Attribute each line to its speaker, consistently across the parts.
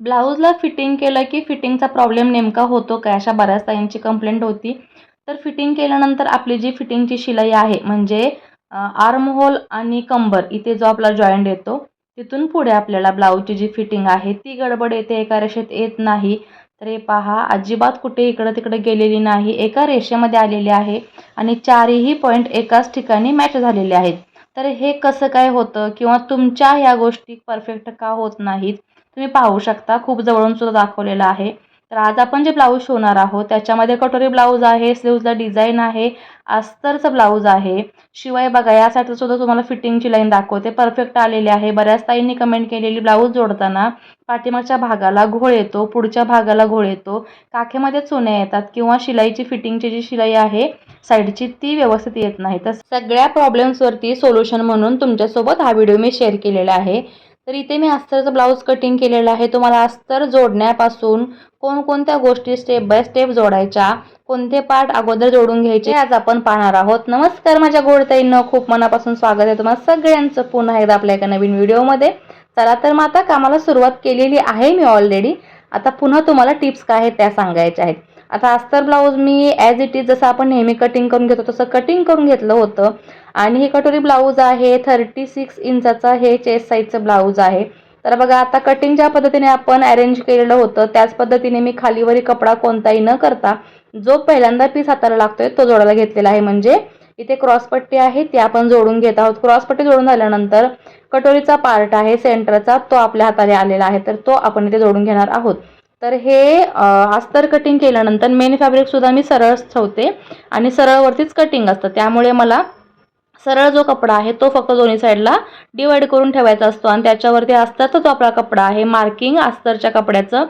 Speaker 1: ब्लाऊजला fitting केलं की फिटिंगचा problem नेमका होतो काय? अशा बऱ्याच ताईंची कंप्लेंट होती. तर फिटिंग केल्यानंतर आपली जी फिटिंगची शिलाई आहे म्हणजे आर्म होल आणि कंबर इथे जो आपला जॉईंट येतो तिथून पुढे आपल्याला ब्लाऊजची जी फिटिंग आहे ती गडबड येते एका रेषेत येत नाही. तर हे पहा अजिबात कुठे इकडं तिकडं गेलेली नाही एका रेषेमध्ये आलेली आहे आणि चारही पॉईंट एकाच ठिकाणी मॅच झालेले आहेत. तर हे कसं काय होतं? किंवा तुमच्या ह्या गोष्टी परफेक्ट का होत नाहीत? तुम्ही पाहू शकता खूप जवळून सुद्धा दाखवलेलं आहे. तर आज आपण जे ब्लाऊज शिवणार आहोत त्याच्यामध्ये कटोरी ब्लाऊज आहे स्लीव्जला डिझाईन आहे अस्तरचं ब्लाऊज आहे. शिवाय बघा यासाठी सुद्धा तुम्हाला फिटिंगची लाईन दाखवते. परफेक्ट आलेली आहे. बऱ्याच ताईंनी कमेंट केलेली ब्लाऊज जोडताना पाठीमागच्या भागाला घोळ येतो पुढच्या भागाला घोळ येतो. काखेमध्ये चुन्या येतात किंवा शिलाईची फिटिंगची जी शिलाई आहे साईडची ती व्यवस्थित येत नाही. तर सगळ्या प्रॉब्लेम्सवरती सोल्युशन म्हणून तुमच्यासोबत हा व्हिडिओ मी शेअर केलेला आहे. तर इथे मी अस्तरचं ब्लाऊज कटिंग केलेलं आहे. तुम्हाला अस्तर जोडण्यापासून कोणकोणत्या गोष्टी स्टेप बाय स्टेप जोडायच्या कोणते पार्ट अगोदर जोडून घ्यायचे आज आपण पाहणार आहोत. नमस्कार माझ्या गोडताईंना खूप मनापासून स्वागत आहे तुम्हाला सगळ्यांचं. पुन्हा एकदा आपल्या एका नवीन व्हिडिओमध्ये. चला तर मग आता कामाला सुरुवात केलेली आहे मी ऑलरेडी आता पुन्हा तुम्हाला टिप्स काय आहेत त्या सांगायच्या आहेत. आता अस्तर ब्लाऊज मी ॲज इट इज जसं आपण नेहमी कटिंग करून घेतो तसं कटिंग करून घेतलं होतं. आणि हे कटोरी ब्लाऊज आहे थर्टी सिक्स इंचाचा हे चेस्ट साईजचं ब्लाऊज आहे. तर बघा आता कटिंग ज्या पद्धतीने आपण अरेंज केलेलं होतं त्याच पद्धतीने मी खालीवरी कपडा कोणताही न करता जो पहिल्यांदा पीस हाताला लागतोय तो जोडायला घेतलेला आहे. म्हणजे इथे क्रॉसपट्टी आहे ती आपण जोडून घेत आहोत. क्रॉसपट्टी जोडून झाल्यानंतर कटोरीचा पार्ट आहे सेंटरचा तो आपल्या हाताने आलेला आहे. तर तो आपण इथे जोडून घेणार आहोत. तर हे अस्तर कटिंग केल्यानंतर मेन फॅब्रिकसुद्धा मी सरळ ठेवते आणि सरळवरतीच कटिंग असतं. त्यामुळे मला सरळ जो कपडा आहे तो फक्त दोन्ही साईडला डिवाईड करून ठेवायचा असतो. आणि त्याच्यावरती अस्तरचा जो आपला कपडा आहे मार्किंग अस्तरच्या कपड्याचं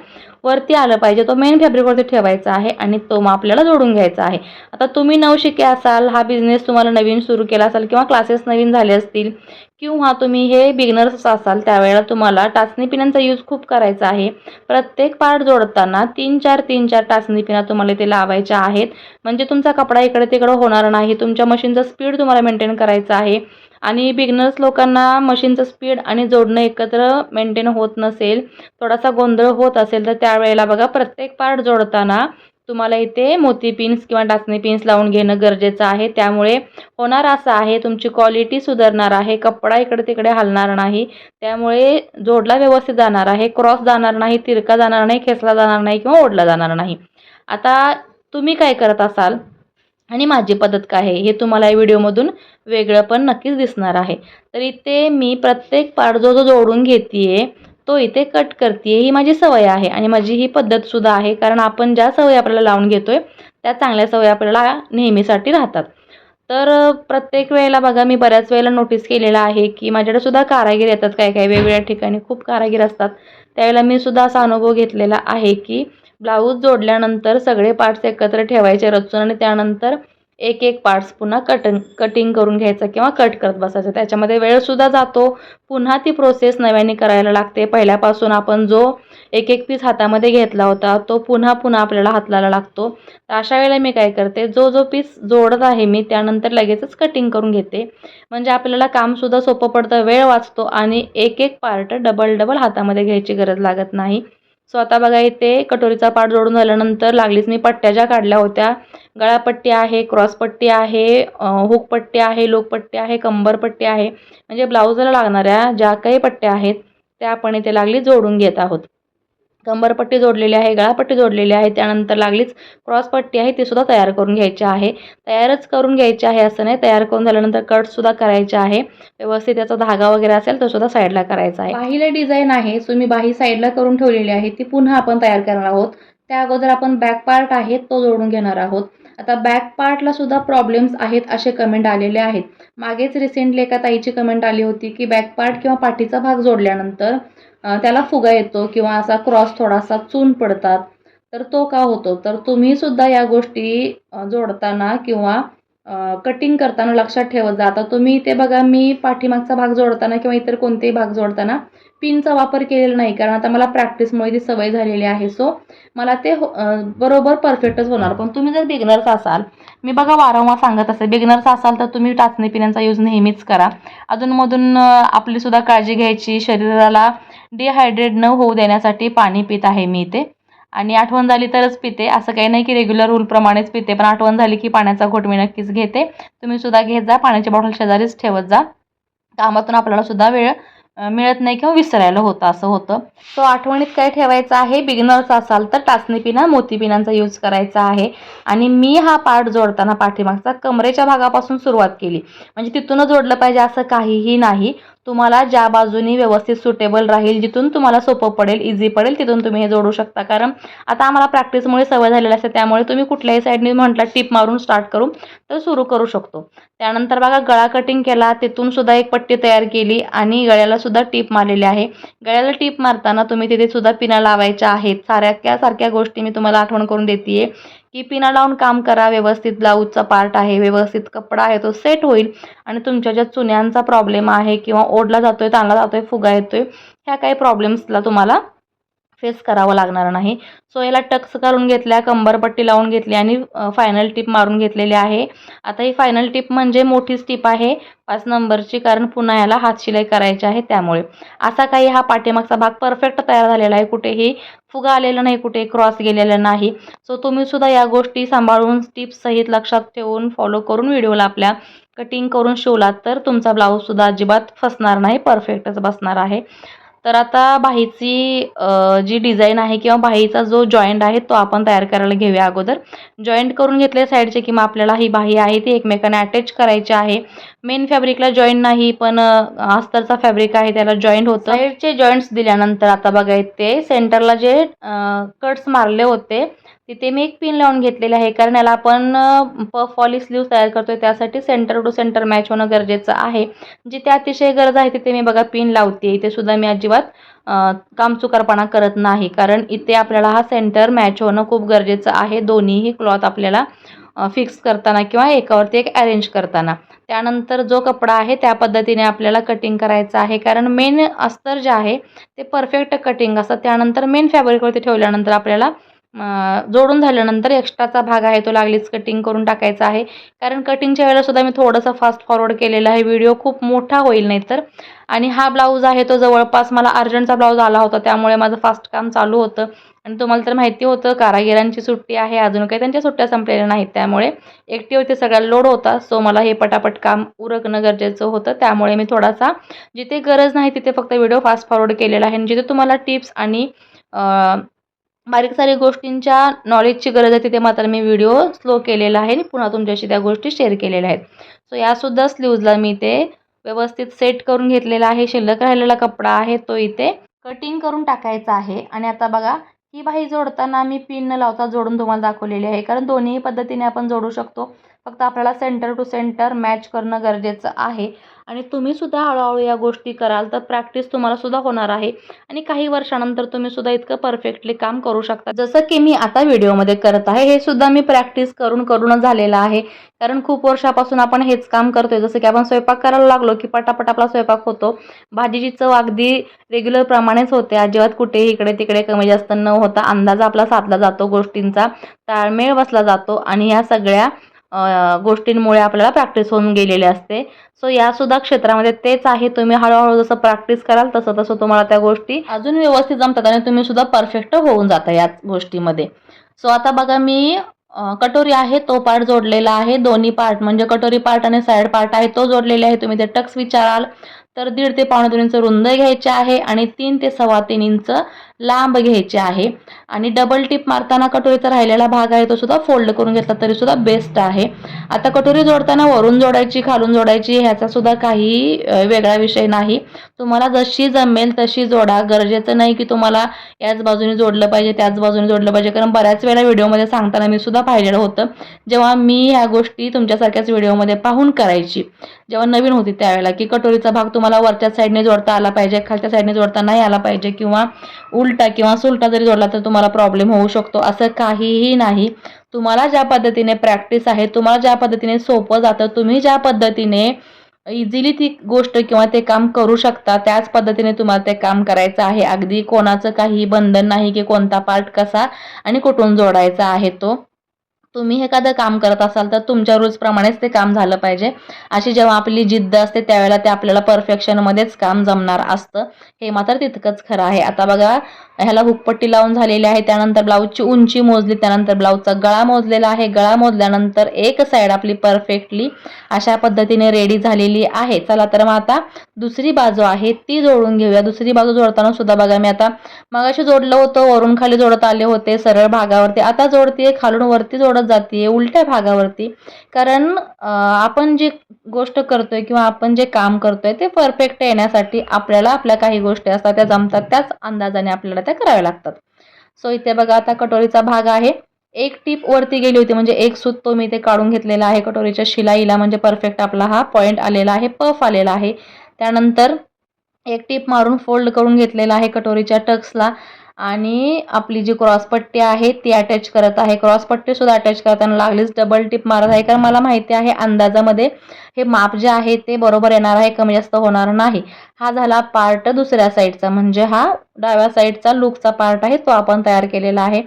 Speaker 1: वरती आलं पाहिजे. तो मेन फॅब्रिकवरती ठेवायचा आहे आणि तो मग आपल्याला जोडून घ्यायचा आहे. आता तुम्ही नवशिके असाल हा बिझनेस तुम्हाला नवीन सुरू केला असाल किंवा क्लासेस नवीन झाले असतील किंवा तुम्ही हे बिगनर्स असाल त्यावेळेला तुम्हाला टाचणी पिण्यांचा यूज खूप करायचा आहे. प्रत्येक पार्ट जोडताना तीन चार तीन चार टाचणी पिना तुम्हाला ते लावायच्या आहेत. म्हणजे तुमचा कपडा इकडे तिकडे होणार नाही. तुमच्या मशीनचं स्पीड तुम्हाला मेंटेन करायचं आहे. आणि बिगनर्स लोकांना मशीनचं स्पीड आणि जोडणं एकत्र मेंटेन होत नसेल थोडासा गोंधळ होत असेल तर त्यावेळेला बघा प्रत्येक पार्ट जोडताना तुम्हाला इथे मोती पिन्स किंवा टाचणी पिन्स लावून घेणं गरजेचं आहे. त्यामुळे होणार असं आहे तुमची क्वालिटी सुधारणार आहे कपडा इकडे तिकडे हलणार नाही. त्यामुळे जोडला व्यवस्थित जाणार आहे क्रॉस जाणार नाही तिरका जाणार नाही खेचला जाणार नाही किंवा ओढला जाणार नाही. आता तुम्ही काय करत असाल आणि माझी पद्धत काय आहे हे तुम्हाला या व्हिडिओमधून वेगळं पण नक्कीच दिसणार आहे. तर इथे मी प्रत्येक पार्ट जो जो जोडून घेते तो इथे कट करते ही माझी सवय आहे आणि माझी ही पद्धतसुद्धा आहे. कारण आपण ज्या सवयी आपल्याला लावून घेतो आहे त्या चांगल्या सवयी आपल्याला नेहमीसाठी राहतात. तर प्रत्येक वेळेला बघा मी बऱ्याच वेळेला नोटीस केलेलं आहे की माझ्याकडे सुद्धा कारागीर येतात काही काही वेगवेगळ्या ठिकाणी. खूप कारागीर असतात. त्यावेळेला मी सुद्धा असा अनुभव घेतलेला आहे की ब्लाऊज जोडल्यानंतर सगळे पार्ट्स एकत्र ठेवायचे रचून आणि त्यानंतर एक एक पार्ट्स पुन्हा कटिंग कटिंग करून घ्यायचं किंवा कट करत बसायचं. त्याच्यामध्ये वेळसुद्धा जातो. पुन्हा ती प्रोसेस नव्याने करायला लागते. पहिल्यापासून आपण जो एक एक पीस हातामध्ये घेतला होता तो पुन्हा पुन्हा आपल्याला हातलाला लागतो. तर अशा वेळेला मी काय करते जो जो पीस जोडत आहे मी त्यानंतर लगेचच कटिंग करून घेते. म्हणजे आपल्याला कामसुद्धा सोपं पडतं वेळ वाचतो आणि एक एक पार्ट डबल डबल हातामध्ये घ्यायची गरज लागत नाही. सो आता बघा इथे कटोरीचा पाठ जोडून झाल्यानंतर लागलीच मी पट्ट्या ज्या काढल्या होत्या. गळापट्टी आहे क्रॉसपट्टी आहे हुकपट्टी आहे लोकपट्टी आहे कंबरपट्टी आहे. म्हणजे ब्लाऊजला लागणाऱ्या ज्या काही पट्ट्या आहेत त्या आपण इथे लागली जोडून घेत आहोत. कंबरपट्टी जोडलेली आहे गळापट्टी जोडलेली आहे त्यानंतर लागलीच क्रॉसपट्टी आहे ती सुद्धा तयार करून घ्यायची आहे. तयारच करून घ्यायची आहे असं नाही तयार करून झाल्यानंतर कटसुद्धा करायचे आहे. व्यवस्थित त्याचा धागा वगैरे असेल तो सुद्धा साईडला करायचा आहे. बाहीला डिझाईन आहे सो मी बाही साईडला करून ठेवलेली आहे ती पुन्हा आपण तयार करणार आहोत. त्या अगोदर आपण बॅक पार्ट आहे तो जोडून घेणार आहोत. आता बॅक पार्टला सुद्धा प्रॉब्लेम्स आहेत असे कमेंट आलेले आहेत. मागेच रिसेंटली एका ताईची कमेंट आली होती की बॅक पार्ट किंवा पाठीचा भाग जोडल्यानंतर त्याला फुगा येतो किंवा असा क्रॉस थोडासा चून पडतात तर तो का होतो? तर तुम्ही सुद्धा या गोष्टी जोडताना किंवा कटिंग करताना लक्षात ठेवत जा. आता तुम्ही इथे बघा मी पाठीमागचा भाग जोडताना किंवा इतर कोणतेही भाग जोडताना पिनचा वापर केलेला नाही. कारण आता मला प्रॅक्टिसमुळे ती सवय झालेली आहे. सो मला ते हो बरोबर परफेक्टच होणार. पण तुम्ही जर बिगनर्स असाल मी बघा वारंवार सांगत असेल बिगनर्स असाल तर तुम्ही टाचणी पिण्यांचा यूज नेहमीच करा. अधूनमधून आपलीसुद्धा काळजी घ्यायची शरीराला डिहायड्रेट न होऊ देण्यासाठी पाणी पित आहे मी इथे. आणि आठवण झाली तरच पिते. असं काही नाही की रेग्युलर रूलप्रमाणेच पिते पण आठवण झाली की पाण्याचा घोट मी नक्कीच घेते. तुम्ही सुद्धा घेत जा पाण्याची बॉटल शेजारीच ठेवत जा. कामातून आपल्याला सुद्धा वेळ मिळत नाही किंवा विसरायला होतं असं होतं. सो आठवणीत काय ठेवायचं आहे? बिगिनर्स असाल तर टाचणी पिना मोती पिनांचा यूज करायचा आहे. आणि मी हा पार्ट जोडताना पाठीमागचा कमरेच्या भागापासून सुरुवात केली. म्हणजे तिथूनच जोडलं पाहिजे असं काहीही नाही. तुम्हाला ज्या बाजूनी व्यवस्थित सुटेबल राहील जिथून तुम्हाला सोपं पडेल इझी पडेल तिथून तुम्ही हे जोडू शकता. कारण आता आम्हाला प्रॅक्टिसमुळे सवय झालेली असते त्यामुळे तुम्ही कुठल्याही साईडने म्हटलं टिप मारून स्टार्ट करू तर सुरू करू शकतो. त्यानंतर बघा गळा कटिंग केला तिथून सुद्धा एक पट्टी तयार केली आणि गळ्याला सुद्धा टीप मारलेली आहे. गळ्याला टीप मारताना तुम्ही तिथे सुद्धा पिना लावायच्या आहेत. साऱ्या सारख्या गोष्टी मी तुम्हाला आठवण करून देते की पिना लावून काम करा व्यवस्थित ब्लाऊजचा पार्ट आहे व्यवस्थित कपडा आहे तो सेट होईल. आणि तुमच्या ज्या चुन्यांचा प्रॉब्लेम आहे किंवा ओढला जातोय ताणला जातोय फुगा येतोय ह्या काही प्रॉब्लेम्सला तुम्हाला फेस करावं लागणार नाही. सो याला टक्स करून घेतल्या कंबरपट्टी लावून घेतली आणि फायनल टिप मारून घेतलेली आहे. आता ही फायनल टिप म्हणजे मोठीच टिप आहे. पाच नंबरची कारण पुन्हा याला हात शिलाई करायची आहे त्यामुळे. असा काही हा पाठीमागचा भाग परफेक्ट तयार झालेला आहे. कुठेही फुगा आलेला नाही कुठे क्रॉस गेलेला नाही. सो तुम्ही सुद्धा या गोष्टी सांभाळून टिप्स सहित लक्षात ठेवून फॉलो करून व्हिडिओला आपल्या कटिंग करून शिवलात तर तुमचा ब्लाऊजसुद्धा अजिबात फसणार नाही परफेक्टच बसणार आहे. तर आता बाहीची जी डिझाईन आहे किंवा बाहीचा जो जॉईंट आहे तो आपण तयार करायला घेऊया अगोदर. जॉईंट करून घेतले साईडचे किंवा आपल्याला ही बाही आहे ती एकमेकांना अटॅच करायची आहे. मेन फॅब्रिकला जॉईंट नाही पण अस्तरचा फॅब्रिक आहे त्याला जॉईंट होतं. साईडचे जॉईंट्स दिल्यानंतर आता बघा ते सेंटरला जे कट्स मारले होते तिथे मी एक पिन लावून घेतलेलं आहे. कारण याला आपण पफ फॉली स्लीव तयार करतोय. त्यासाठी सेंटर टू सेंटर मॅच होणं गरजेचं आहे. जिथे अतिशय गरज आहे तिथे मी बघा पिन लावते इथे सुद्धा मी अजिबात कामचुकारपणा करत नाही. कारण इथे आपल्याला हा सेंटर मॅच होणं खूप गरजेचं आहे. दोन्हीही क्लॉथ आपल्याला फिक्स करताना किंवा एकावरती एक अरेंज करताना. त्यानंतर जो कपडा आहे त्या पद्धतीने आपल्याला कटिंग करायचं आहे. कारण मेन अस्तर जे आहे ते परफेक्ट कटिंग असतं. त्यानंतर मेन फॅब्रिकवरती ठेवल्यानंतर आपल्याला जोडून झाल्यानंतर एक्स्ट्राचा भाग आहे तो लागलीच कटिंग करून टाकायचा आहे. कारण कटिंगच्या वेळेला सुद्धा मी थोडंसं फास्ट फॉरवर्ड केलेला आहे. व्हिडिओ खूप मोठा होईल नाही तर आणि हा ब्लाऊज आहे तो जवळपास मला अर्जंटचा ब्लाऊज आला होता त्यामुळे माझं फास्ट काम चालू होतं. आणि तुम्हाला तर माहिती होतं कारागिरांची सुट्टी आहे अजून काही त्यांच्या सुट्ट्या संपलेल्या नाहीत. त्यामुळे एकटी होते सगळ्याला लोड होता. सो मला हे पटापट काम उरकणं गरजेचं होतं. त्यामुळे मी थोडासा जिथे गरज नाही तिथे फक्त व्हिडिओ फास्ट फॉरवर्ड केलेला आहे. आणि जिथे तुम्हाला टिप्स आणि बारीक सारी गोष्टींच्या नॉलेजची गरज आहे तिथे मात्र मी व्हिडिओ स्लो केलेला आहे आणि पुन्हा तुमच्याशी त्या गोष्टी शेअर केलेल्या आहेत. सो यासुद्धा स्लीव्जला मी ते व्यवस्थित सेट करून घेतलेला आहे. शिल्लक राहिलेला कपडा आहे तो इथे कटिंग करून टाकायचा आहे. आणि आता बघा ही बाही जोडताना मी पिन न लावता जोडून तुम्हाला दाखवलेली आहे. कारण दोन्ही पद्धतीने आपण जोडू शकतो. फक्त आपल्याला सेंटर टू सेंटर मॅच करणं गरजेचं आहे. आणि तुम्हीसुद्धा हळूहळू या गोष्टी कराल तर प्रॅक्टिस तुम्हालासुद्धा होणार आहे. आणि काही वर्षानंतर तुम्ही सुद्धा इतकं परफेक्टली काम करू शकता. जसं की मी आता व्हिडिओमध्ये करत आहे हे सुद्धा मी प्रॅक्टिस करून करूनच झालेलं आहे. कारण खूप वर्षापासून आपण हेच काम करतोय. जसं की आपण स्वयंपाक करायला लागलो की पटापट आपला स्वयंपाक होतो. भाजीची चव अगदी रेग्युलर प्रमाणेच होते. अजिबात कुठेही इकडे तिकडे कमी जास्त न होता अंदाज आपला साधला जातो. गोष्टींचा ताळमेळ बसला जातो. आणि ह्या सगळ्या गोष्टींमुळे आपल्याला प्रॅक्टिस होऊन गेलेली असते. सो यासुद्धा क्षेत्रामध्ये तेच आहे. तुम्ही हळूहळू जसं प्रॅक्टिस कराल तसं तसं तुम्हाला त्या गोष्टी अजून व्यवस्थित जमतात आणि तुम्ही सुद्धा परफेक्ट होऊन जाता या गोष्टीमध्ये. सो आता बघा मी कटोरी आहे तो पार्ट जोडलेला आहे. दोन्ही पार्ट म्हणजे कटोरी पार्ट आणि साईड पार्ट आहे तो जोडलेला आहे. तुम्ही ते टक्स विचाराल तर दीड ते पावणे दोन इंच रुंद घ्यायचे आहे आणि तीन ते सव्वा तीन इंच लांब घ्यायचे आहे. आणि डबल टिप मारताना कटोरीचा राहिलेला भाग आहे तो सुद्धा फोल्ड करून घेतला तरी सुद्धा बेस्ट आहे. आता कटोरी जोडताना वरून जोडायची खालून जोडायची ह्याचा सुद्धा काही वेगळा विषय नाही. तुम्हाला जशी जमेल तशी जोडा. गरजेचं नाही की तुम्हाला याच बाजूने जोडलं पाहिजे त्याच बाजूने जोडलं पाहिजे. कारण बऱ्याच वेळा व्हिडिओमध्ये सांगताना मी सुद्धा पाहिलेलं होतं. जेव्हा मी ह्या गोष्टी तुमच्यासारख्याच व्हिडिओमध्ये पाहून करायची. जेव्हा नवीन होती त्यावेळेला की कटोरीचा भाग तुम्हाला वरच्या साईडने जोडता आला पाहिजे खालच्या साईडने जोडता नाही आला पाहिजे किंवा उल उलटा किंवा सुलटा जरी जोडला तर तुम्हाला प्रॉब्लेम होऊ शकतो. असं काहीही नाही. तुम्हाला ज्या पद्धतीने प्रॅक्टिस आहे तुम्हाला ज्या पद्धतीने सोपं जातं तुम्ही ज्या पद्धतीने इझिली ती गोष्ट किंवा ते काम करू शकता त्याच पद्धतीने तुम्हाला ते काम करायचं आहे. अगदी कोणाचं काही बंधन नाही की कोणता पार्ट कसा आणि कुठून जोडायचा आहे तो. तुम्ही एखादं काम करत असाल तर तुमच्या रूल्सप्रमाणेच ते काम झालं पाहिजे. अशी जेव्हा आपली जिद्द असते त्यावेळेला ते आपल्याला परफेक्शनमध्येच काम जमणार असतं. हे मात्र तितकंच खरं आहे. आता बघा ह्याला हुकपट्टी लावून झालेली आहे त्यानंतर ब्लाऊजची उंची मोजली त्यानंतर ब्लाऊजचा गळा मोजलेला आहे. गळा मोजल्यानंतर एक साईड आपली परफेक्टली अशा पद्धतीने रेडी झालेली आहे. चला तर मग आता दुसरी बाजू आहे ती जोडून घेऊया. दुसरी बाजू जोडताना सुद्धा बघा मी आता मगाशी जोडलं होतं वरून खाली जोडत आले होते सरळ भागावरती. आता जोडते खालून वरती जोडत जाते उलट्या भागावरती. कारण आपण जे गोष्ट करतोय किंवा आपण जे काम करतोय ते परफेक्ट येण्यासाठी आपल्याला आपल्या काही गोष्टी असतात त्या जमतात त्याच अंदाजाने आपल्याला त्या कराव्या लागतात. सो इथे बघा आता कटोरीचा भाग आहे. एक टीप वरती गेली होती म्हणजे एक सूत तो मी ते काढून घेतलेला आहे कटोरीच्या शिलाईला म्हणजे परफेक्ट आपला हा पॉईंट आलेला आहे पफ आलेला आहे. त्यानंतर एक टीप मारून फोल्ड करून घेतलेला आहे कटोरीच्या टक्सला. आणि आपली जी क्रॉसपट्टी आहे ती अटॅच करत आहे. क्रॉसपट्टीसुद्धा अटॅच करताना लागलीच डबल टिप मारत आहे. कारण मला माहिती आहे अंदाजामध्ये हे माप जे आहे ते बरोबर येणार आहे कमी जास्त होणार नाही. हा झाला पार्ट दुसऱ्या साईडचा म्हणजे हा डाव्या साईडचा लुकचा पार्ट आहे तो आपण तयार केलेला आहे.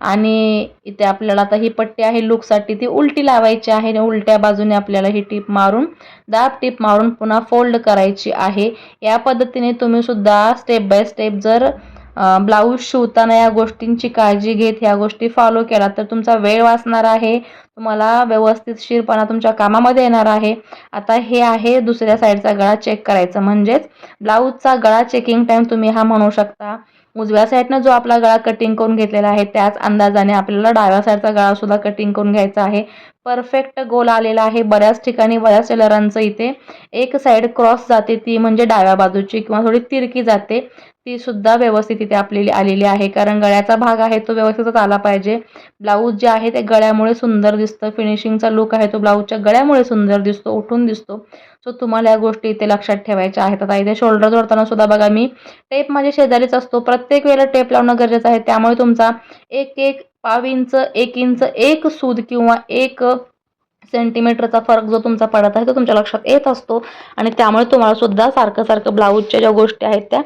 Speaker 1: आणि इथे आपल्याला आता ही पट्टी आहे लुकसाठी ती उलटी लावायची आहे आणि उलट्या बाजूने आपल्याला ही टीप मारून दाब टीप मारून पुन्हा फोल्ड करायची आहे. या पद्धतीने तुम्ही सुद्धा स्टेप बाय स्टेप जर ब्लाऊज शिवताना या गोष्टींची काळजी घेत ह्या गोष्टी फॉलो केला तर तुमचा वेळ वाचणार आहे. तुम्हाला व्यवस्थितशीरपणा तुमच्या कामामध्ये येणार आहे. आता हे आहे दुसऱ्या साईडचा गळा चेक करायचं. म्हणजेच ब्लाऊजचा गळा चेकिंग टाईम तुम्ही हा म्हणू शकता. उजव्या साईडनं जो आपला गळा कटिंग करून घेतलेला आहे त्याच अंदाजाने आपल्याला डाव्या साईडचा गळासुद्धा कटिंग करून घ्यायचा आहे. परफेक्ट गोल आलेला आहे. बऱ्याच ठिकाणी बऱ्याच टेलरांचं इथे. एक साईड क्रॉस जाते ती म्हणजे डाव्या बाजूची किंवा थोडी तिरकी जाते. ती सुद्धा व्यवस्थित इथे आपलेली आलेली आहे. कारण गळ्याचा भाग आहे तो व्यवस्थितच आला पाहिजे. ब्लाऊज जे आहे ते गळ्यामुळे सुंदर दिसतं. फिनिशिंगचा लुक आहे तो ब्लाऊजच्या गळ्यामुळे सुंदर दिसतो उठून दिसतो. सो तुम्हाला या गोष्टी इथे लक्षात ठेवायच्या आहेत. आता इथे शोल्डर जोडताना सुद्धा बघा मी टेप माझ्या शेजारीच असतो. प्रत्येक वेळेला टेप लावणं गरजेचं आहे. त्यामुळे तुमचा एक एक पाव इंच एक इंच एक सूद किंवा एक सेंटीमीटरचा फरक जो तुमचा पडत आहे तो तुमच्या लक्षात येत असतो. आणि त्यामुळे तुम्हाला सुद्धा सारखं सारखं ब्लाऊजच्या ज्या गोष्टी आहेत त्या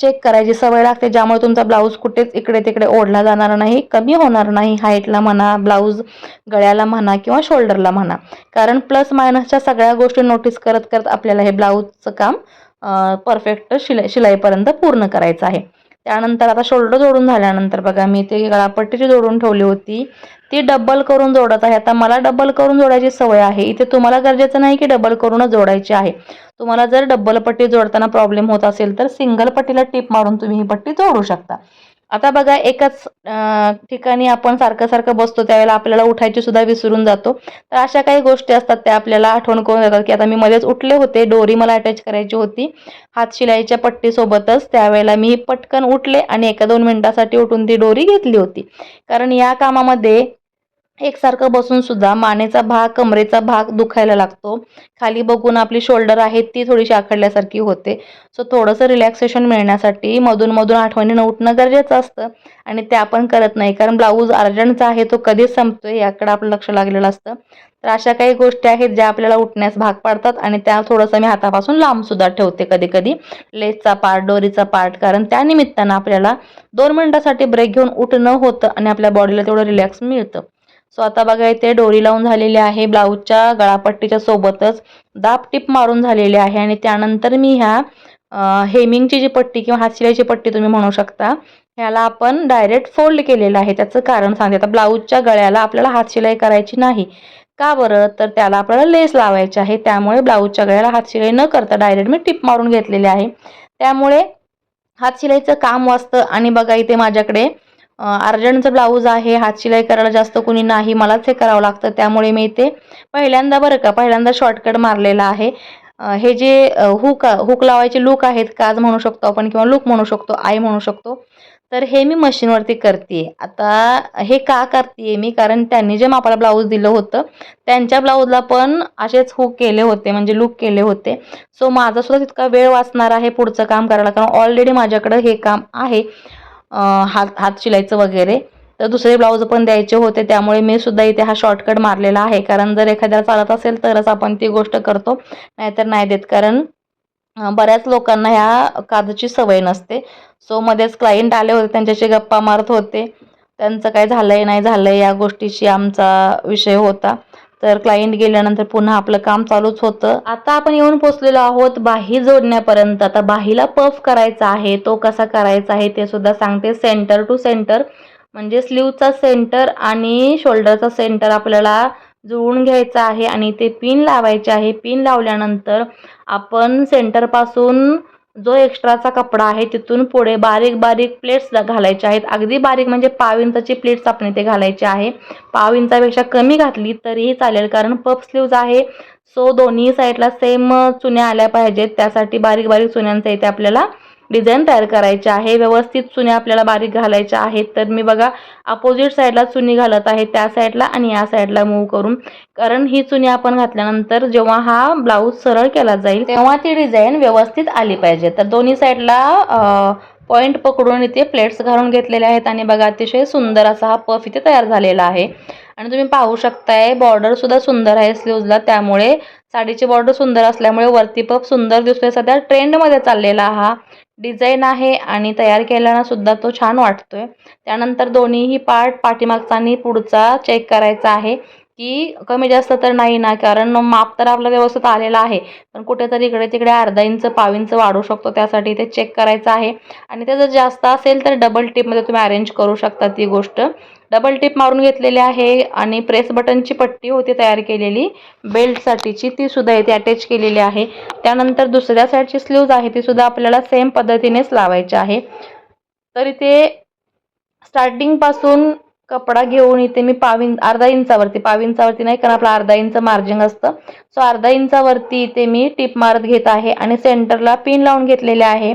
Speaker 1: चेक करायची सवय लागते ज्यामुळे तुमचा ब्लाऊज कुठेच इकडे तिकडे ओढला जाणार नाही कमी होणार नाही हाईटला म्हणा ब्लाऊज गळ्याला म्हणा किंवा शोल्डरला म्हणा. कारण प्लस मायनसच्या सगळ्या गोष्टी नोटीस करत करत आपल्याला हे ब्लाऊजचं काम परफेक्ट शिला शिलाईपर्यंत पूर्ण करायचं आहे. त्यानंतर आता शोल्डर जोडून झाल्यानंतर बघा मी ते गळापट्टीची जोडून ठेवली होती. ती डबल करून जोडत आहे. आता मला डबल करून जोडायची सवय आहे. इथे तुम्हाला गरजेचं नाही की डबल करूनच जोडायची आहे. तुम्हाला जर डबल पट्टी जोडताना प्रॉब्लेम होत असेल तर सिंगल पट्टीला टिप मारून तुम्ही ही पट्टी जोडू शकता. आता बघा एकाच ठिकाणी आपण सारखं सारखं बसतो त्यावेळेला आपल्याला उठायची सुद्धा विसरून जातो. तर अशा काही गोष्टी असतात त्या आपल्याला आठवण करून देतात की आता मी मध्येच उठले होते डोरी मला अटॅच करायची होती. हात शिलाईच्या पट्टीसोबतच त्यावेळेला मी पटकन उठले आणि एका दोन मिनिटासाठी उठून ती डोरी घेतली होती. कारण या कामामध्ये एकसारखं बसून सुद्धा मानेचा भाग कमरेचा भाग दुखायला लागतो. खाली बघून आपली शोल्डर आहे ती थोडीशी आखडल्यासारखी होते. सो थोडंसं रिलॅक्सेशन मिळण्यासाठी मधून मधून आठवणीनं उठणं गरजेचं असतं आणि ते आपण करत नाही. कारण ब्लाऊज अर्जंटचा आहे तो कधीच संपतोय याकडे आपलं लक्ष लागलेलं असतं. तर अशा काही गोष्टी आहेत ज्या आपल्याला उठण्यास भाग पाडतात आणि त्या थोडंसं मी हातापासून लांब सुद्धा ठेवते कधी कधी लेसचा पार्ट डोरीचा पार्ट कारण त्या निमित्तानं आपल्याला दोन मिनिटासाठी ब्रेक घेऊन उठणं होतं आणि आपल्या बॉडीला तेवढं रिलॅक्स मिळतं. सो आता बघा इथे डोरी लावून झालेली आहे ब्लाऊजच्या गळापट्टीच्या सोबतच दाब टिप मारून झालेली आहे आणि त्यानंतर मी ह्या हेमिंगची जी पट्टी किंवा हातशिलाईची पट्टी तुम्ही म्हणू शकता ह्याला आपण डायरेक्ट फोल्ड केलेलं आहे त्याचं कारण सांगते. आता ब्लाऊजच्या गळ्याला आपल्याला हातशिलाई करायची नाही. का बरं? तर त्याला आपल्याला लेस लावायची आहे त्यामुळे ब्लाऊजच्या गळ्याला हातशिलाई न करता डायरेक्ट मी टिप मारून घेतलेली आहे. त्यामुळे हातशिलाईचं काम वाचतं आणि बघा इथे माझ्याकडे अर्जंटचं ब्लाऊज आहे हात शिलाई करायला जास्त कुणी नाही मलाच हे करावं लागतं त्यामुळे मी इथे पहिल्यांदा बरं का पहिल्यांदा शॉर्टकट मारलेला आहे. हे जे हुक हुक लावायचे लूक आहेत काज म्हणू शकतो आपण किंवा लूक म्हणू शकतो आई म्हणू शकतो तर हे मी मशीनवरती करते आता हे का करते मी? कारण त्यांनी जे मापाला ब्लाऊज दिलं होतं त्यांच्या ब्लाऊजला पण असेच हुक केले होते म्हणजे लूक केले होते. सो माझा सुद्धा तितका वेळ वाचणार आहे पुढचं काम करायला कारण ऑलरेडी माझ्याकडं हे काम आहे. हात हात शिलाईचं वगैरे. तर दुसरे ब्लाऊज पण द्यायचे होते. त्यामुळे मी सुद्धा इथे हा शॉर्टकट मारलेला आहे. कारण जर एखाद्याला चालत असेल तरच आपण ती गोष्ट करतो. नाहीतर नाही देत. कारण बऱ्याच लोकांना ह्या काजची सवय नसते. सो मध्येच क्लायंट आले होते. त्यांच्याशी गप्पा मारत होते. त्यांचं काय झालं आहे नाही झालं आहे या गोष्टीशी आमचा विषय होता. तर क्लायंट गेल्यानंतर पुन्हा आपलं काम चालूच होतं. आता आपण येऊन पोचलेलो आहोत बाही जोडण्यापर्यंत. आता बाहीला पफ करायचा आहे तो कसा करायचा आहे ते सुद्धा सांगते. सेंटर टू सेंटर म्हणजे स्लीवचा सेंटर आणि शोल्डरचा सेंटर आपल्याला जुळून घ्यायचा आहे आणि ते पिन लावायचे आहे. पिन लावल्यानंतर आपण सेंटरपासून जो एक्स्ट्राचा कपडा आहे तिथून पुढे बारीक बारीक प्लेट्स घालायचे आहेत. अगदी बारीक म्हणजे पाव इंचाची प्लेट्स आपण इथे घालायचे आहे. पाव इंचापेक्षा कमी घातली तरीही चालेल कारण पप स्लीव्ज आहे. सो दोन्ही साईडला सेम चुन्या आल्या पाहिजेत. त्यासाठी बारीक बारीक चुन्यांचा इथे आपल्याला डिझाईन तयार करायचे आहे व्यवस्थित चुन्या आपल्याला बारीक घालायच्या आहेत. तर मी बघा अपोजिट साईडला चुनी घालत आहे त्या साईडला आणि या साईडला मूव करून. कारण ही चुनी आपण घातल्यानंतर जेव्हा हा ब्लाऊज सरळ केला जाईल तेव्हा ती डिझाईन व्यवस्थित आली पाहिजे. तर दोन्ही साईडला पॉईंट पकडून इथे प्लेट्स घालून घेतलेले आहेत आणि बघा अतिशय सुंदर असा हा पफ इथे तयार झालेला आहे. आणि तुम्ही पाहू शकताय बॉर्डरसुद्धा सुंदर आहे स्लीवजला त्यामुळे साडीची बॉर्डर सुंदर असल्यामुळे वरती पफ सुंदर दिसतोय. सध्या ट्रेंडमध्ये चाललेला हा डिझाईन आहे आणि तयार केल्यानं सुद्धा तो छान वाटतोय. त्यानंतर दोन्हीही पार्ट पाठीमागचा आणि पुढचा चेक करायचा आहे की कमी जास्त तर नाही ना कारण माप तर आपलं व्यवस्थित आलेलं आहे. पण कुठेतरी इकडे तिकडे अर्धा इंच पाव इंच वाढू शकतो त्यासाठी ते चेक करायचं आहे. आणि ते जर जास्त असेल तर डबल टिपमध्ये तुम्ही अरेंज करू शकता ती गोष्ट. डबल टिप मारून घेतलेली आहे आणि प्रेस बटनची पट्टी होती तयार केलेली. बेल्टसाठीची ती सुद्धा इथे अटॅच केलेली आहे. त्यानंतर दुसऱ्या साईडची स्लीव्ज आहे ती सुद्धा आपल्याला सेम पद्धतीनेच लावायची आहे. तर इथे स्टार्टिंगपासून कपडा घेऊन इथे मी पाव अर्धा इंचावरती पाव इंचावरती नाही कारण आपलं अर्धा इंच मार्जिन असतं. सो अर्धा इंचावरती इथे मी टिप मारत घेत आहे आणि सेंटरला पिन लावून घेतलेले आहे.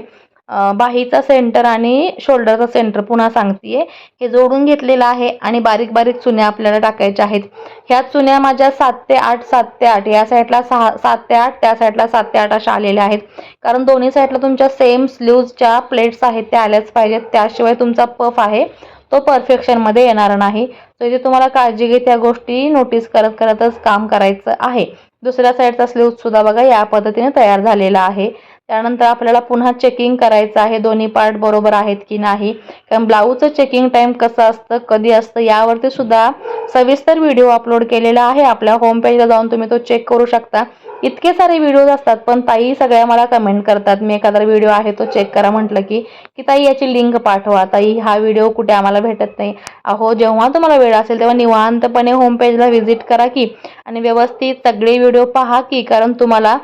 Speaker 1: बाहीचा सेंटर आणि शोल्डरचा सेंटर पुन्हा सांगते हे जोडून घेतलेलं आहे आणि बारीक बारीक चुन्या आपल्याला टाकायच्या आहेत. ह्या चुन्या माझ्या सात ते आठ सात ते आठ या साईडला सहा सात ते आठ त्या साईडला सात ते आठ अशा आलेल्या आहेत. कारण दोन्ही साईडला तुमच्या सेम स्लीव्जच्या प्लेट्स आहेत त्या आल्याच पाहिजेत. त्याशिवाय तुमचा पफ आहे तो परफेक्शनमध्ये येणार नाही. सो इथे तुम्हाला काळजी घेत या गोष्टी नोटीस करत करतच काम करायचं आहे. दुसऱ्या साईडचा स्लीव्जसुद्धा बघा या पद्धतीने तयार झालेला आहे. त्यानंतर आपल्याला पुन्हा चेकिंग करायचं आहे दोन्ही पार्ट बरोबर आहेत की नाही? कारण ब्लाऊजचं चेकिंग टाईम कसं असतं कधी असतं यावरती सुद्धा सविस्तर व्हिडिओ अपलोड केलेला आहे. आपल्या होम पेजला जाऊन तुम्ही तो चेक करू शकता. इतके सारे व्हिडिओज असतात पण ताई सगळ्या मला कमेंट करतात. मी एखादा व्हिडिओ आहे तो चेक करा म्हटलं की की ताई याची लिंक पाठवा. ताई हा व्हिडिओ कुठे आम्हाला भेटत नाही. अहो जेव्हा तुम्हाला वेळ असेल तेव्हा निवांतपणे होम पेजला व्हिजिट करा की आणि व्यवस्थित सगळे व्हिडिओ पहा की कारण तुम्हाला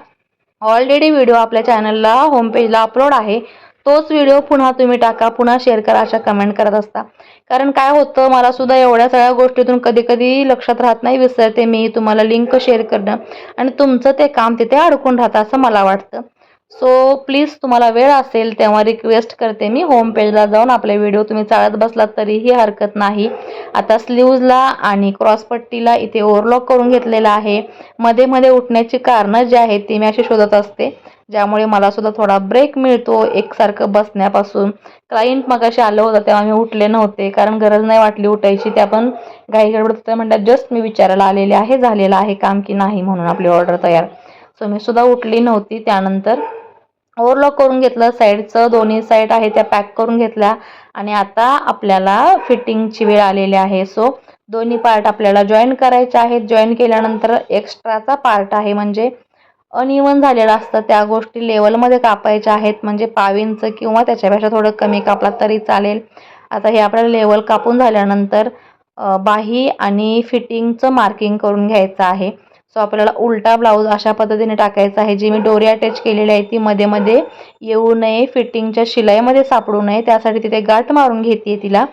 Speaker 1: ऑलरेडी व्हिडिओ आपल्या चॅनलला होमपेजला अपलोड आहे. तोच व्हिडिओ पुन्हा तुम्ही टाका पुन्हा शेअर करा अशा कमेंट करत असता. कारण काय होतं मला सुद्धा एवढ्या सगळ्या गोष्टीतून कधी कधी लक्षात राहत नाही विसरते मी तुम्हाला लिंक शेअर करणं. आणि तुमचं ते काम तिथे अडकून राहतं असं मला वाटतं. सो प्लीज तुम्हाला वेळ असेल तेव्हा रिक्वेस्ट करते मी. होम पेजला जाऊन आपले व्हिडिओ तुम्ही चाळत बसलात तरीही हरकत नाही. आता स्लीव्जला आणि क्रॉसपट्टीला इथे ओव्हरलॉक करून घेतलेला आहे. मध्ये मध्ये उठण्याची कारणं जी आहेत ती मी अशी शोधत असते. ज्यामुळे मला सुद्धा थोडा ब्रेक मिळतो एकसारखं बसण्यापासून. क्लायंट मग असे आलं होतं तेव्हा मी उठले नव्हते. कारण गरज नाही वाटली उठायची त्या पण घाई गडबड होतं म्हणतात जस्ट मी विचारायला आलेले आहे झालेलं आहे काम की नाही? म्हणून आपली ऑर्डर तयार. सो मी सुद्धा उठली नव्हती त्यानंतर. ओव्हरलॉक करून घेतलं साईडचं दोन्ही साईड आहे त्या पॅक करून घेतल्या आणि आता आपल्याला फिटिंगची वेळ आलेली आहे. सो दोन्ही पार्ट आपल्याला जॉईन करायचे आहेत. जॉईन केल्यानंतर एक्स्ट्राचा पार्ट आहे म्हणजे अनइवन झालेलं असतं. त्या गोष्टी लेवलमध्ये कापायच्या आहेत. म्हणजे पावींचं किंवा त्याच्यापेक्षा थोडं कमी कापला तरी चालेल. आता हे आपल्याला लेवल कापून झाल्यानंतर बाही आणि फिटिंगचं मार्किंग करून घ्यायचं आहे. सो आपल्याला उलटा ब्लाऊज अशा पद्धतीने टाकायचा आहे. जी मी डोरी अटॅच केलेली आहे ती मध्ये मध्ये येऊ नये फिटिंगच्या शिलाईमध्ये सापडू नये. त्यासाठी तिथे गाठ मारून घेते तिला.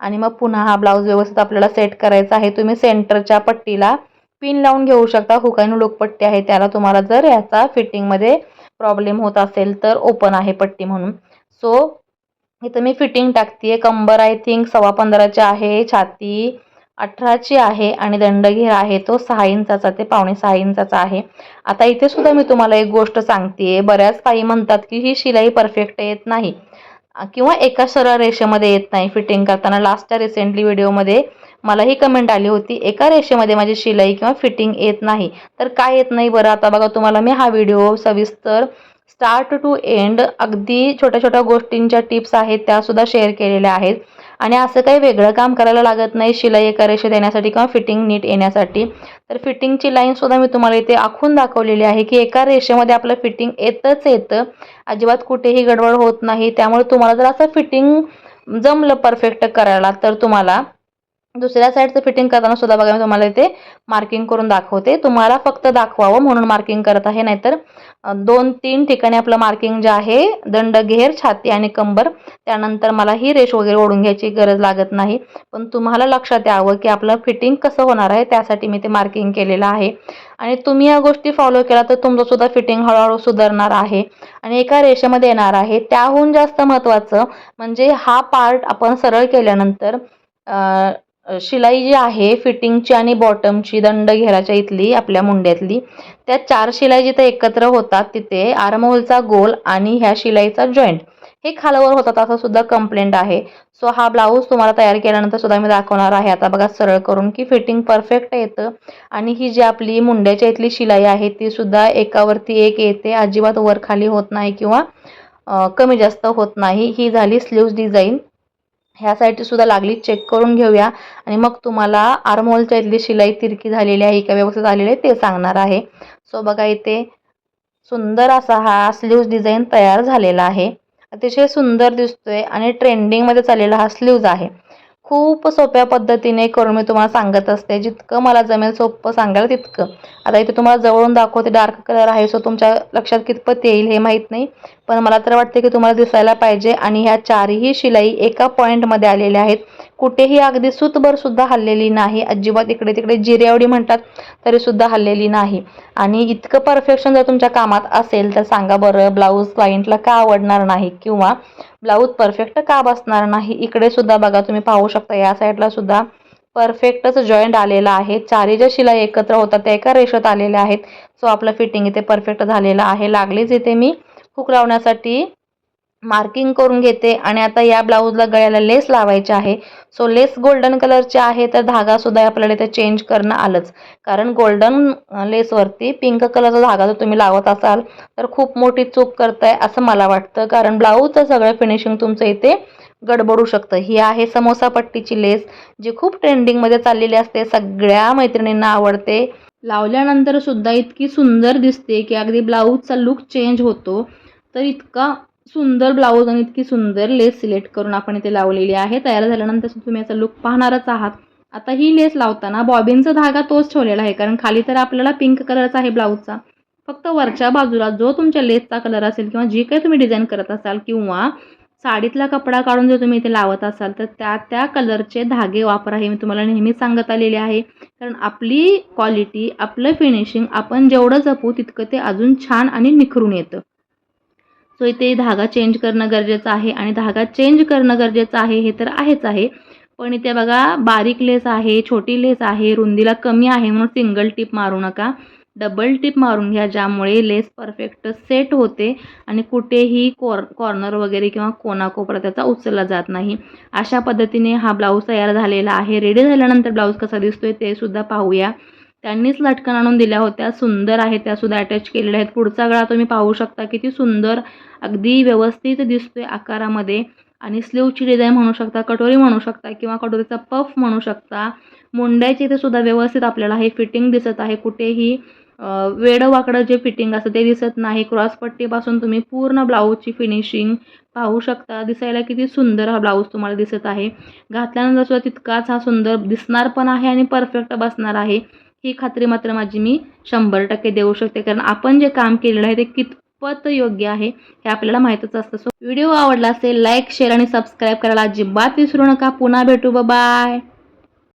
Speaker 1: आणि मग पुन्हा हा ब्लाऊज व्यवस्थित आपल्याला सेट करायचा आहे. तुम्ही सेंटरच्या पट्टीला पिन लावून घेऊ शकता. हुकाईन लोकपट्टी आहे. त्याला तुम्हाला जर याचा फिटिंगमध्ये प्रॉब्लेम होत असेल तर ओपन आहे पट्टी म्हणून. सो इथं मी फिटिंग टाकते कंबर आय थिंक सव्वा पंधराची आहे. छाती अठराची आहे आणि दंडघेर आहे तो सहा इंचाचा ते पावणे सहा इंचाचा आहे. आता इथे सुद्धा मी तुम्हाला एक गोष्ट सांगते बऱ्याच काही म्हणतात की ही शिलाई परफेक्ट येत नाही. किंवा एका सरळ रेषेमध्ये येत नाही फिटिंग करताना. लास्टच्या रिसेंटली व्हिडिओमध्ये मला ही कमेंट आली होती एका रेषेमध्ये माझी शिलाई किंवा फिटिंग येत नाही. तर काय येत नाही बरं? आता बघा तुम्हाला मी हा व्हिडिओ सविस्तर स्टार्ट टू एंड अगदी छोट्या छोट्या गोष्टींच्या टिप्स आहेत त्यासुद्धा शेअर केलेल्या आहेत. आणि असं काही वेगळं काम करायला लागत नाही शिलाई एका रेषेत येण्यासाठी किंवा फिटिंग नीट येण्यासाठी. तर फिटिंगची लाईनसुद्धा मी तुम्हाला इथे आखून दाखवलेली आहे की एका रेषेमध्ये आपलं फिटिंग येतच येतं. अजिबात कुठेही गडबड होत नाही. त्यामुळे तुम्हाला जर असं फिटिंग जमलं परफेक्ट करायला तर तुम्हाला दुसऱ्या साईडचं फिटिंग करताना सुद्धा बघा मी तुम्हाला इथे मार्किंग करून दाखवते. तुम्हाला फक्त दाखवावं म्हणून मार्किंग करत आहे नाहीतर दोन तीन ठिकाणी आपलं मार्किंग जे आहे दंड घेर छाती आणि कंबर त्यानंतर मला ही रेष वगैरे ओढून घ्यायची गरज लागत नाही. पण तुम्हाला लक्षात यावं की आपलं फिटिंग कसं होणार आहे त्यासाठी मी ते मार्किंग केलेलं आहे. आणि तुम्ही या गोष्टी फॉलो केला तर तुमचं सुद्धा फिटिंग हळूहळू सुधारणार आहे. आणि एका रेषेमध्ये येणार आहे. त्याहून जास्त महत्त्वाचं म्हणजे हा पार्ट आपण सरळ केल्यानंतर शिलाई जी आहे फिटिंगची आणि बॉटमची दंड घेराच्या इथली आपल्या मुंड्यातली त्या चार शिलाई जिथे एकत्र होतात तिथे आर्महोलचा गोल आणि ह्या शिलाईचा जॉईंट हे खालावर होतात असं सुद्धा कंप्लेंट आहे. सो हा ब्लाऊज तुम्हाला तयार केल्यानंतर सुद्धा मी दाखवणार आहे. आता बघा सरळ करून की फिटिंग परफेक्ट येतं. आणि ही जी आपली मुंड्याच्या इथली शिलाई आहे ती सुद्धा एकावरती एक येते. अजिबात वर खाली होत नाही किंवा कमी जास्त होत नाही. ही झाली स्लीव्ज डिझाईन ह्या साईडची सुद्धा लागली. चेक करून घेऊया. आणि मग तुम्हाला आरमोलच्या इथली शिलाई तिरकी झालेली आहे का व्यवस्थित आलेली आहे ते सांगणार आहे. सो बघा इथे सुंदर असा हा स्लीव्ज डिझाईन तयार झालेला आहे. अतिशय सुंदर दिसतोय आणि ट्रेंडिंगमध्ये चाललेला हा स्लीव्ज आहे. खूप सोप्या पद्धतीने करून मी तुम्हाला सांगत असते. जितकं मला जमेल सोपं सांगायला तितकं. आता इथे तुम्हाला जवळून दाखवते डार्क कलर आहे सो तुमच्या लक्षात कितपत येईल हे माहीत नाही. पण मला तर वाटते की तुम्हाला दिसायला पाहिजे. आणि ह्या चारही शिलाई एका पॉईंटमध्ये आलेल्या आहेत. कुठेही अगदी सुतभर सुद्धा हल्लेली नाही. अजिबात इकडे तिकडे जिरेवडी म्हणतात तरी सुद्धा हल्लेली नाही. आणि इतकं परफेक्शन जर तुमच्या कामात असेल तर सांगा बरं ब्लाऊज क्लायंटला का आवडणार नाही? किंवा ब्लाऊज परफेक्ट का बसणार नाही? इकडे सुद्धा बघा तुम्ही पाहू शकता या साईडला सुद्धा परफेक्टच जॉईंट आलेला आहे. चारी ज्या शिलाई एकत्र होतात त्या एका रेषेत आलेल्या आहेत. सो आपलं फिटिंग इथे परफेक्ट झालेलं आहे. लागलीच इथे मी हुक लावण्यासाठी मार्किंग करून घेते आणि आता या ब्लाऊजला गळ्याला लेस लावायचे आहे. सो लेस गोल्डन कलरची आहे तर धागासुद्धा आपल्याला इथे चेंज करणं आलंच. कारण गोल्डन लेसवरती पिंक कलरचा धागा जर तुम्ही लावत असाल तर खूप मोठी चूक करताय असं मला वाटतं. कारण ब्लाऊजचं सगळं फिनिशिंग तुमचं इथे गडबडू शकतं. ही आहे समोसा पट्टीची लेस जी खूप ट्रेंडिंगमध्ये चाललेली असते. सगळ्या मैत्रिणींना आवडते. लावल्यानंतर सुद्धा इतकी सुंदर दिसते की अगदी ब्लाऊजचा लुक चेंज होतो. तर इतका सुंदर ब्लाऊज आणि इतकी सुंदर लेस सिलेक्ट करून आपण इथे लावलेली आहे. तयार झाल्यानंतर तुम्ही याचा लुक पाहणारच आहात. आता ही लेस लावताना बॉबिनचा धागा तोच ठेवलेला आहे कारण खाली तर आपल्याला पिंक कलरचा आहे ब्लाऊजचा. फक्त वरच्या बाजूला जो तुमच्या लेसचा कलर असेल किंवा जी काही तुम्ही डिझाईन करत असाल किंवा साडीतला कपडा काढून जर तुम्ही इथे लावत असाल तर त्या त्या कलरचे धागे वापरा हे मी तुम्हाला नेहमी सांगत आलेले आहे. कारण आपली क्वालिटी आपलं फिनिशिंग आपण जेवढं जपू तितकं ते अजून छान आणि निखरून येतं. सो इथे धागा चेंज करणं गरजेचं आहे आणि धागा चेंज करणं गरजेचं आहे हे तर आहेच आहे. पण इथे बघा बारीक लेस आहे छोटी लेस आहे रुंदीला कमी आहे म्हणून सिंगल टिप मारू नका. डबल टिप मारून घ्या ज्यामुळे लेस परफेक्ट सेट होते आणि कुठेही कॉर कॉर्नर वगैरे किंवा कोणाकोपरा त्याचा उचलला जात नाही. अशा पद्धतीने हा ब्लाऊज तयार झालेला आहे. रेडी झाल्यानंतर ब्लाऊज कसा दिसतोय ते सुद्धा पाहूया. त्यांनीच लटकन आणून दिल्या होत्या. सुंदर आहेत त्या सुद्धा अटॅच केलेल्या आहेत. पुढचा गळा तुम्ही पाहू शकता किती सुंदर अगदी व्यवस्थित दिसतोय आकारामध्ये. आणि स्लीवची डिझाईन म्हणू शकता कटोरी म्हणू शकता किंवा कटोरीचा पफ म्हणू शकता. मुंड्याची इथे सुद्धा व्यवस्थित आपल्याला हे फिटिंग दिसत आहे. कुठेही वेडवाकडं वेडं वाकडं जे फिटिंग असतं ते दिसत नाही. क्रॉसपट्टीपासून तुम्ही पूर्ण ब्लाऊजची फिनिशिंग पाहू शकता. दिसायला किती सुंदर हा ब्लाऊज तुम्हाला दिसत आहे. घातल्यानंतर सुद्धा तितकाच हा सुंदर दिसणार पण आहे आणि परफेक्ट बसणार आहे. ही खात्री मात्र माझी मी शंभर टक्के देऊ शकते. कारण आपण जे काम केलेलं आहे ते कितपत योग्य आहे हे आपल्याला माहीतच असतं. सो व्हिडिओ आवडला असेल लाईक शेअर आणि सबस्क्राईब करायला अजिबात विसरू नका. पुन्हा भेटू. बाय